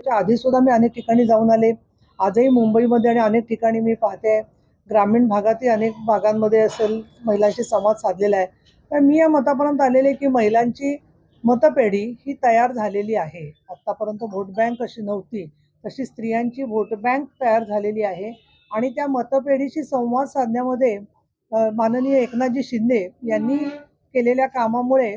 त्याच्या आधी सुद्धा मी अनेक ठिकाणी जाऊन आले. आजही मुंबईमध्ये आणि अनेक ठिकाणी मी पाहते. ग्रामीण भागातही अनेक भागांमध्ये असेल महिलांशी संवाद साधलेला आहे. तर मी या मतापर्यंत आलेले की महिलांची मतपेढी ही तयार झालेली आहे. आत्तापर्यंत व्होट बँक अशी नव्हती. तशी स्त्रियांची व्होट बँक तयार झालेली आहे. आणि त्या मतपेढीशी संवाद साधण्यामध्ये माननीय एकनाथजी शिंदे यांनी केलेल्या कामामुळे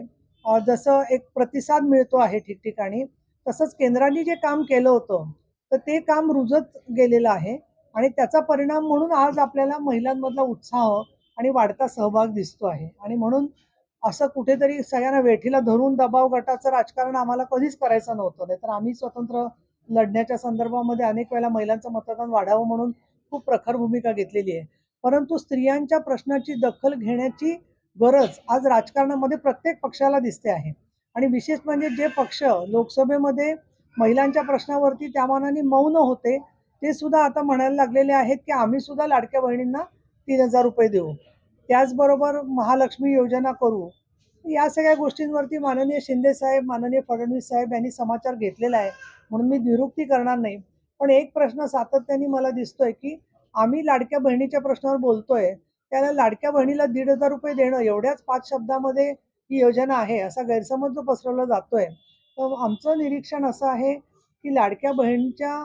जसं एक प्रतिसाद मिळतो आहे ठिकठिकाणी तसंच केंद्राने जे काम केलं होतं तर ते काम रुजत गेलेलं आहे आणि त्याचा परिणाम म्हणून आज आपल्याला महिलांमधला उत्साह आणि वाढता सहभाग दिसतो आहे. आणि म्हणून असं कुठेतरी सगळ्यांना वेठीला धरून दबाव गटाचं राजकारण आम्हाला कधीच करायचं नव्हतं. नाही तर आम्ही स्वतंत्र लढण्याच्या संदर्भामध्ये अनेक वेळेला महिलांचं मतदान वाढावं म्हणून खूप प्रखर भूमिका घेतलेली आहे. परंतु स्त्रियांच्या प्रश्नाची दखल घेण्याची गरज आज राजकारणामध्ये प्रत्येक पक्षाला दिसते आहे. आणि विशेष म्हणजे जे पक्ष लोकसभेमध्ये महिलांच्या प्रश्नावरती त्यामानाने मौन होते ते सुद्धा आता म्हणायला लागलेले आहेत की आम्ही सुद्धा लाडक्या बहिणींना तीन हजार रुपये देऊ. त्याचबरोबर महालक्ष्मी योजना करू. या सगळ्या गोष्टींवरती माननीय शिंदे साहेब माननीय फडणवीस साहेब यांनी समाचार घेतलेला आहे म्हणून मी निरुक्ती करणार नाही. पण एक प्रश्न सातत्याने मला दिसतोय की आम्ही लाडक्या बहिणीच्या प्रश्नावर बोलतोय त्याला लाडक्या बहिणीला दीड हजार रुपये देणं एवढ्याच पाच शब्दामध्ये ही योजना आहे असा गैरसमज जो पसरवला जातोय तर आमचं निरीक्षण असं आहे की लाडक्या बहिणीच्या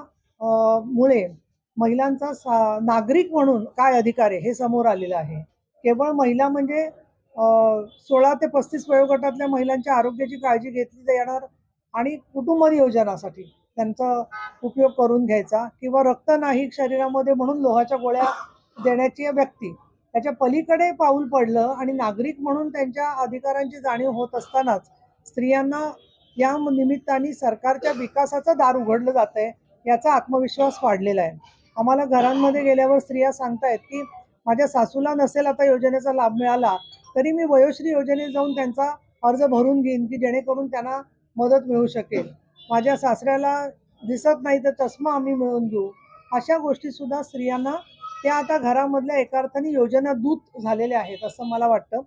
मुळे महिलांचा सा नागरिक म्हणून काय अधिकार आहे हे समोर आलेलं आहे. केवळ महिला म्हणजे सोळा ते पस्तीस वयोगटातल्या महिलांच्या आरोग्याची काळजी घेतली जाणार आणि कुटुंब नियोजनासाठी त्यांचा उपयोग करून घ्यायचा किंवा रक्त नाही शरीरामध्ये म्हणून लोहाच्या गोळ्या देण्याची व्यक्ती त्याच्या पलीकडे पाऊल पडलं आणि नागरिक म्हणून त्यांच्या अधिकारांची जाणीव होत असतानाच स्त्रियांना या निमित्ताने सरकारच्या विकासाचं दार उघडलं जात आहे याचा आत्मविश्वास वाढलेला आहे. आम्हाला घरांमध्ये गेल्यावर स्त्रिया सांगतायत की माझ्या सासूला नसेल आता योजनेचा लाभ मिळाला तरी मी वयोश्री योजनेत जाऊन त्यांचा अर्ज भरून घेईन की जेणेकरून त्यांना मदत मिळू शकेल. माझ्या सासऱ्याला दिसत नाही तर चष्मा आम्ही मिळवून घेऊ. अशा गोष्टी सुद्धा स्त्रियांना त्या आता घरामधल्या एका अर्थाने योजना दूत झालेल्या आहेत असं मला वाटतं.